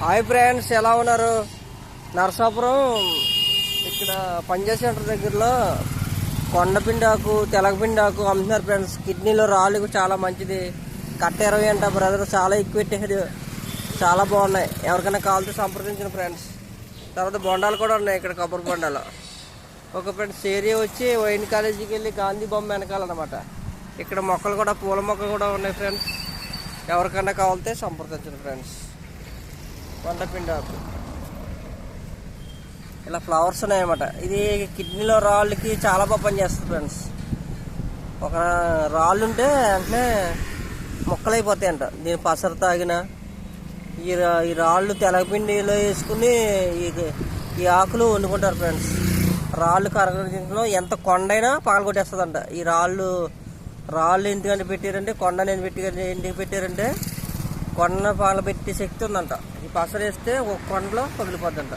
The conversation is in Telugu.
హాయ్ ఫ్రెండ్స్ ఎలా ఉన్నారు? నరసాపురం ఇక్కడ పంజాబ్ సెంటర్ దగ్గరలో కొండపిండాకు తెలగపిండాకు అమ్ముతున్నారు ఫ్రెండ్స్. కిడ్నీలో రాళ్ళకు చాలా మంచిది. కట్ట ఇరవై అంట బ్రదర్ చాలా ఎక్కువ పెట్టాడు చాలా బాగున్నాయి. ఎవరికైనా కావాలంటే సంప్రదించిన ఫ్రెండ్స్. తర్వాత బొండాలు కూడా ఉన్నాయి ఇక్కడ కొబ్బరి బొండాలు. ఒక ఫ్రెండ్స్ ఏరియా వచ్చి వైన్ కాలేజీకి వెళ్ళి గాంధీ బొమ్మ వెనకాలన్నమాట. ఇక్కడ మొక్కలు కూడా పూల మొక్కలు కూడా ఉన్నాయి ఫ్రెండ్స్. ఎవరికైనా కావాలితే సంప్రదించండి ఫ్రెండ్స్. కొండపిండాకు ఇలా ఫ్లవర్స్ ఉన్నాయన్నమాట. ఇది కిడ్నీలో రాళ్ళకి చాలా బాగా పనిచేస్తుంది ఫ్రెండ్స్. ఒక రాళ్ళు ఉంటే వెంటనే అంట దీని పసరు తాగిన ఈ రా- ఈ రాళ్ళు తెలగపిండిలో వేసుకుని ఈ ఈ ఆకులు వండుకుంటారు ఫ్రెండ్స్. రాళ్ళు కరగడంలో ఎంత కొండైనా పగలగొట్టేస్తుందంట ఈ రాళ్ళు రాళ్ళు ఎందుకంటే పెట్టారంటే కొండ నేను పెట్టి ఎందుకు పెట్టారంటే కొండ పగలబెట్టే శక్తి ఉందంట. ఈ పసరేస్తే ఒక కొండలో పగిలిపోద్దంట.